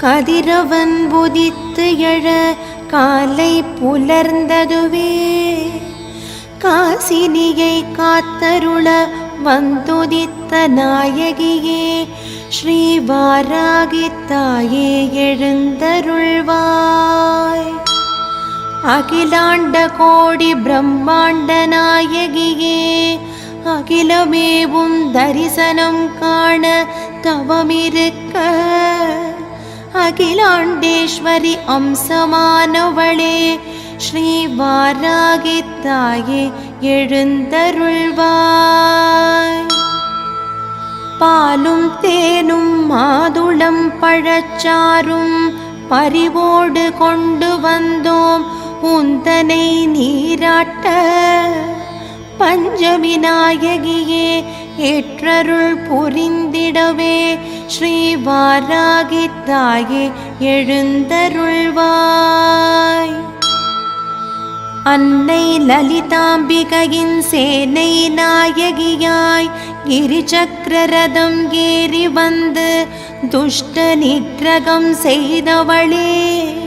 கதிரவன் உதித்து எழ காலை புலர்ந்ததுவே. காசினியை காத்தருள வந்துதித்த நாயகியே. ஸ்ரீ வாராகித்தாயே எழுந்தருள்வாய். அகிலாண்ட கோடி பிரம்மாண்ட நாயகியே. அகிலமேவும் தரிசனம் காண தவமிருக்க. அகிலாண்டேஸ்வரி அம்சமானவளே ஸ்ரீ வாராகித்தாயே எழுந்தருள்வாய். பாலும் தேனும் மாதுளம் பழச்சாரும் பறிவோடு கொண்டு வந்தோம் உந்தனை நீராட்ட. பஞ்சமி நாயகியே ஏற்றருள் புரிந்திடவே. ஸ்ரீ வாராகித்தாயே எழுந்தருள்வாய். அன்னை லலிதாம்பிகையின் சேனை நாயகியாய் கிரிச்சக்கரதம் ஏறி வந்து துஷ்ட நிகிரகம் செய்தவளே.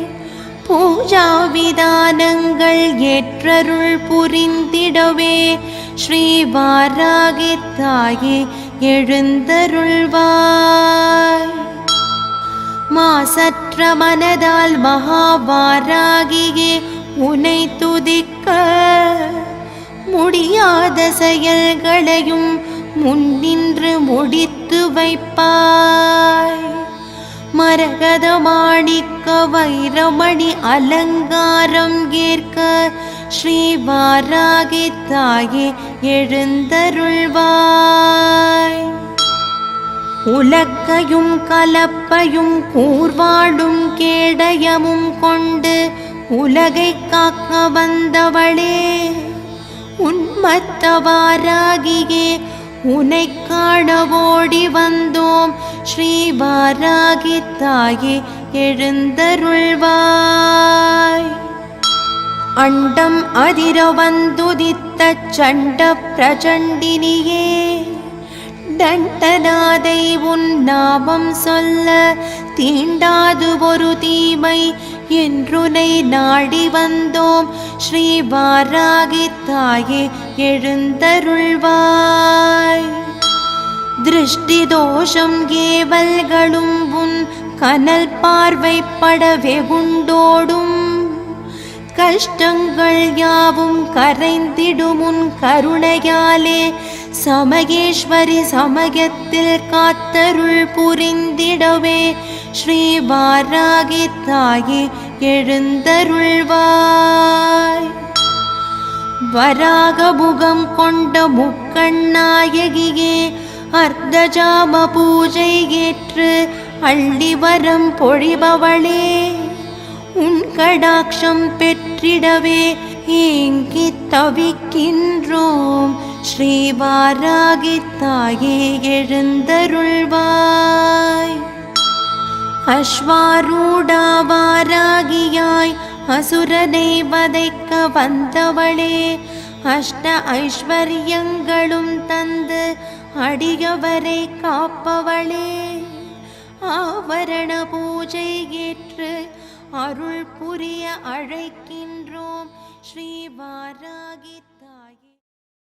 பூஜா விதானங்கள் ஏற்றருள் புரிந்திடவே. ஸ்ரீ வாராகித்தாயே எழுந்தருள்வாய். மாசற்ற மனதால் மகாவாராகியே உனை துதிக்க. முடியாத செயல்களையும் முன்னின்று முடித்து வைப்பாய். மரகத மாணிக்க வைரமணி அலங்காரம் ஏற்க ஸ்ரீ வாராகி தாயே எழுந்தருள்வாய். உலக்கையும் கலப்பையும் கூர்வாடும் கேடயமும் கொண்டு உலகை காக்க வந்தவளே உன்மத்தவாராகியே உனை காண ஓடி வந்தோம். ஸ்ரீ வாராகி தாயே எழுந்தருள்வாய். அண்டம் அதிர வந்துதித்த சண்ட பிரச்சண்டினியே தண்டநாதை உன் நாமம் சொல்ல தீண்டாது ஒரு தீமை என்றுனை நாடி வந்தோம். ஸ்ரீ வாராகி தாயே எழுந்தருள்வாய். திருஷ்டி தோஷம் கேவல்களும் உன் கனல் பார்வைப்பட குண்டோடும் கஷ்டங்கள் யாவும் கரைந்திடும் உன் கருணையாலே சமகேஸ்வரி சமயத்தில் காத்தருள் புரிந்திடவே. ஸ்ரீ வாராகி தாயே எழுந்தருள்வாய். வராக முகம் கொண்ட முக்கண்ணாயகியே அர்த்தஜாம பூஜை ஏற்று அள்ளி வரம் பொழிபவளே. உன் கடாட்சம் பெற்றிடவே ஏங்கி தவிக்கின்றோம். ஸ்ரீவாராகி தாயே எழுந்தருள்வாய். அஸ்வாரூடாவாராகியாய் அசுரனை வதைக்க வந்தவளே. அஷ்ட ஐஸ்வர்யங்களும் தந்து அடியவரை காப்பவளே ஆவரண பூஜை ஏற்று அருள் புரிய அழைக்கின்றோம். ஸ்ரீ வாராகி